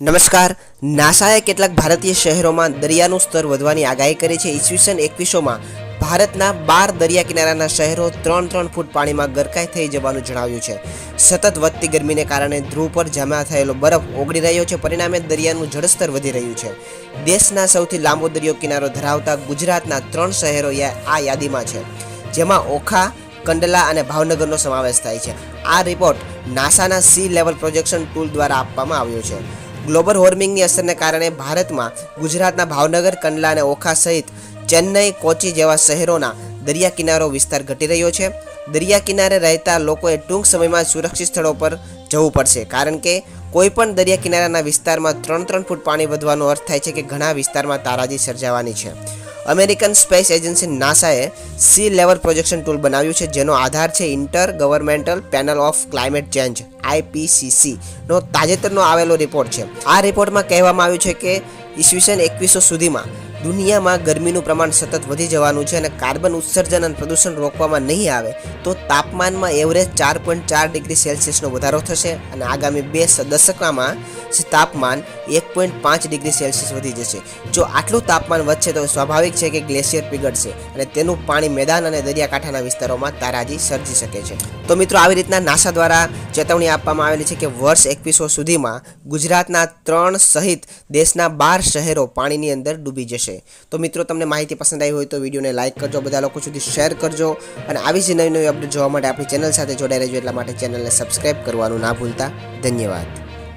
નમસ્કાર. નાસાએ કેટલાક ભારતીય શહેરોમાં દરિયાનું સ્તર વધવાની આગાહી કરી છે. ઈસવીસન એકવીસોમાં ભારતના બાર દરિયા કિનારાના શહેરો ત્રણ ત્રણ ફૂટ પાણીમાં ગરકાય થઈ જવાનું જણાવ્યું છે. સતત વધતી ગરમીને કારણે ધ્રુવ પર જમા થયેલો બરફ ઓગળી રહ્યો છે. પરિણામે દરિયાનું જળસ્તર વધી રહ્યું છે. દેશના સૌથી લાંબો દરિયો કિનારો ધરાવતા ગુજરાતના ત્રણ શહેરો આ યાદીમાં છે. જેમાં ઓખા, કંડલા અને ભાવનગરનો સમાવેશ થાય છે. આ રિપોર્ટ નાસાના સી લેવલ પ્રોજેક્શન ટૂલ દ્વારા આપવામાં આવ્યો છે. ગ્લોબલ વોર્મિંગની અસરને કારણે ભારતમાં ગુજરાતના ભાવનગર, કંડલા અને ઓખા સહિત ચેન્નઈ, કોચી જેવા શહેરોના દરિયા કિનારો વિસ્તાર ઘટી રહ્યો છે. દરિયા કિનારે રહેતા લોકોએ ટૂંક સમયમાં સુરક્ષિત સ્થળો પર જવું પડશે, કારણ કે કોઈપણ દરિયા કિનારાના વિસ્તારમાં ત્રણ ત્રણ ફૂટ પાણી વધવાનો અર્થ થાય છે કે ઘણા વિસ્તારમાં તારાજી સર્જાવાની છે. અમેરિકન સ્પેસ એજન્સી નાસાએ સી લેવલ પ્રોજેક્શન ટૂલ બનાવ્યું છે, જેનો આધાર છે intergovernmental panel of climate change IPCC નો તાજેતરનો આવેલો રિપોર્ટ છે. આ રિપોર્ટમાં કહેવામાં આવ્યું છે કે ઈસવીસન એકવીસો સુધીમાં દુનિયામાં ગરમીનું પ્રમાણ સતત વધી જવાનું છે અને કાર્બન ઉત્સર્જન અને પ્રદૂષણ રોકવામાં નહીં આવે, તો તાપમાનમાં એવરેજ ચાર પોઈન્ટ ચાર ડિગ્રી સેલ્સિયસનો વધારો થશે અને આગામી બે દશકમાં તાપમાન એક પોઈન્ટ પાંચ ડિગ્રી સેલ્સિયસ વધી જશે. જો આટલું તાપમાન વધશે તો સ્વાભાવિક છે કે ગ્લેશિયર પીગળશે અને તેનું પાણી મેદાન અને દરિયાકાંઠાના વિસ્તારોમાં તારાજી સર્જી શકે છે. તો મિત્રો, આવી રીતના નાસા દ્વારા ચેતવણી આપવામાં આવેલી છે કે વર્ષ એકવીસો સુધીમાં ગુજરાતના ત્રણ સહિત દેશના બાર શહેરો પાણીની અંદર ડૂબી જશે. તો મિત્રો, તમને માહિતી પસંદ આવી હોય તો વિડીયોને લાઇક કરજો, બધા લોકો સુધી શેર કરજો અને આવી જ નવી નવી અપડેટ જોવા માટે આપણી ચેનલ સાથે જોડાઈ રહેજો. એટલા માટે ચેનલને સબસ્ક્રાઈબ કરવાનું ના ભૂલતા. ધન્યવાદ.